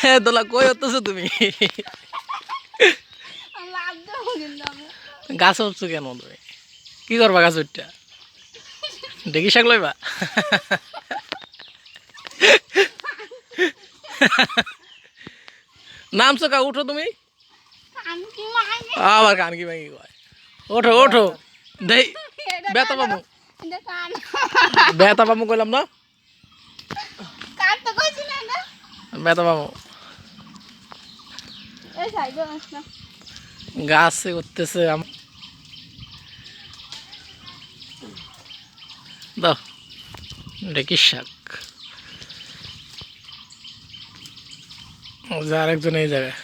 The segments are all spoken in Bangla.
হ্যাঁ দোলা কই হতেছো তুমি? গাছ উঠছো কেন তুমি? কি করবা গাছ উঠটা? ডেকি শাক লইবা? নামছো কা উঠো তুমি। আবার কান কি ভাঙি কয়? ওঠো ওঠো। দেই বেতা কান বেতা পামু কইলাম না। সাইডে আসনা গাছে উঠতেছে আম- দাও ডেকি শাক। ওই যে আরেকজন এই জায়গায়।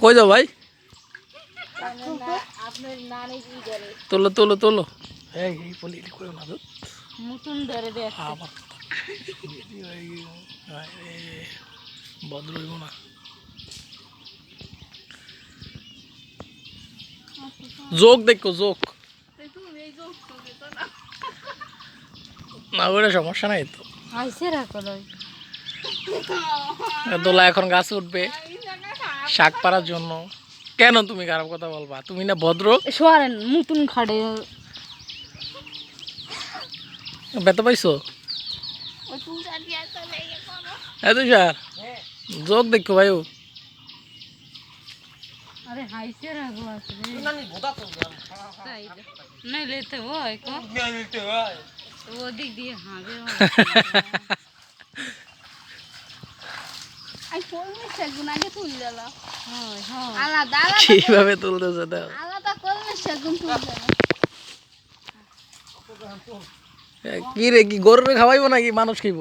কই যাও ভাই? কি তোলো তোলো তোলো। এই এই বলি এটা করো না মুতুন ধরে দে আবার ভদ্র হইব না। যোগ দেখো তো না। ওটা সমস্যা নাই তো। দোলা এখন গাছ উঠবে। শাক পাড়ার জন্য। কেন তুমি খারাপ কথা বলবা? তুমি না ভদ্র সরেন মুতুন খাড়ে বেতা পাইছো? ওই পূজা দিয়া তো লেগে করো এত স্যার যোগ দেখো ভাই আরে হাইসে রাখো আসলে তাই নাই লেতে হয় কো? ওদিক দিয়ে হাঁকে আই ফোন মেসে গুনাকে তুল দিল। আলাদা আলাদা কীভাবে তুলতেছে দাও আলাদা করলে সেগুন তুল দিল। কি রে, কি গরুরে খাওয়াইবো নাকি মানুষ খাইব?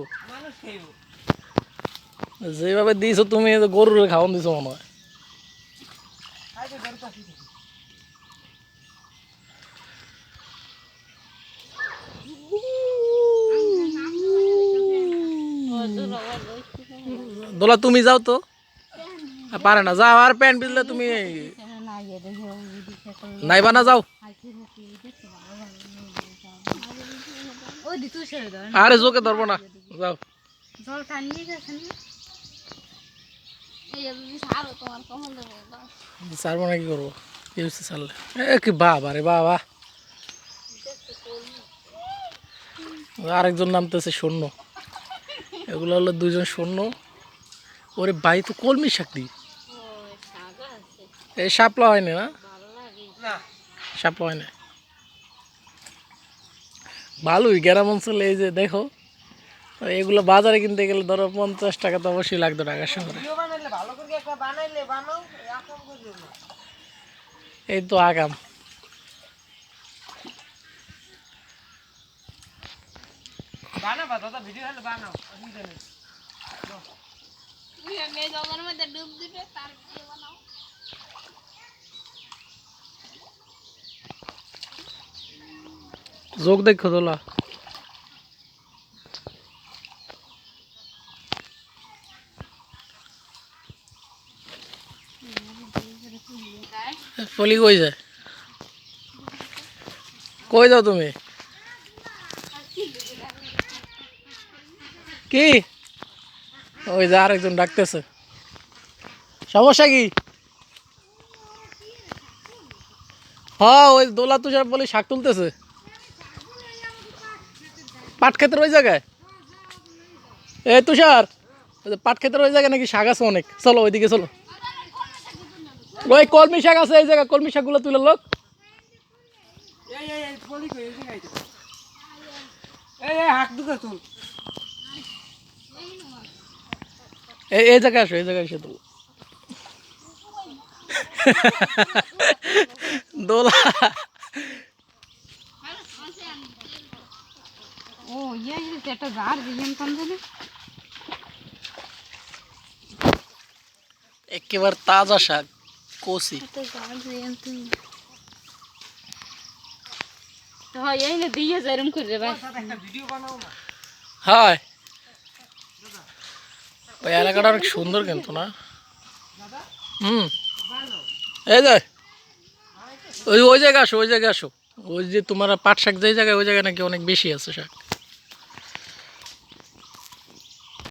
যেভাবে দিয়েছ তুমি তো গরুরে খাওয়ান দিছো মনে হয়। দোলা, তুমি যাও তো। আর পারে না, যাও, আর প্যান্ট ভিজলে তুমি নাইবা না যাও ওই দি তুই ছেড়ে দাও আরে জোকে ধরবো না। যাও। জল টানিয়ে ছাড়বো না কি করব? ছাড়লে? এ কি বাবা রে বাবা। আরেকজন নামতেছে শূন্য। এগুলো হলো দুজন শূন্য। ওরে ভাই তো কলমি শাক দি। এই সাপলা হয়নি না? সাপলা হয় না ভালোই গ্রাম অঞ্চলে এই যে দেখো এগুলো বাজারে কিনতে গেলে ধরো পঞ্চাশ টাকা তো অবশ্যই লাগতো টাকার শহরে। এই তো আগাম। মেয়ে জলের মধ্যে ডুব দিবে তার ভিডিও যোগ দেখো তোলা ফলি কই যায়? কই যাও তুমি? কি? ওই যে আরেকজন ডাকতেছে। সমস্যা কি? হ্যাঁ ওই দোলা তুষার বলে শাক তুলতেছে। পাট ক্ষেতের ওই জায়গায়? এ তুষার পাট ক্ষেতের ওই জায়গায় নাকি শাক আছে অনেক। চলো ওইদিকে চলো। ওই কলমি শাক আছে এই জায়গায় কলমি শাকগুলো তুলে লোক। এই এই জায়গায় আসো এই জায়গায় এসে তুলো। দোলা। একটা জার কোন জানে একেবারে তাজা শাক তো হয় এই না দিয়ে যারম করে ভাই হয়। ওই এলাকাটা অনেক সুন্দর কিন্তু না? হুম। এই যে ওই ওই জায়গায় আসো ওই জায়গায় আসো। ওই যে তোমার পাট শাক যেই জায়গায় ওই জায়গায় নাকি অনেক বেশি আছে শাক।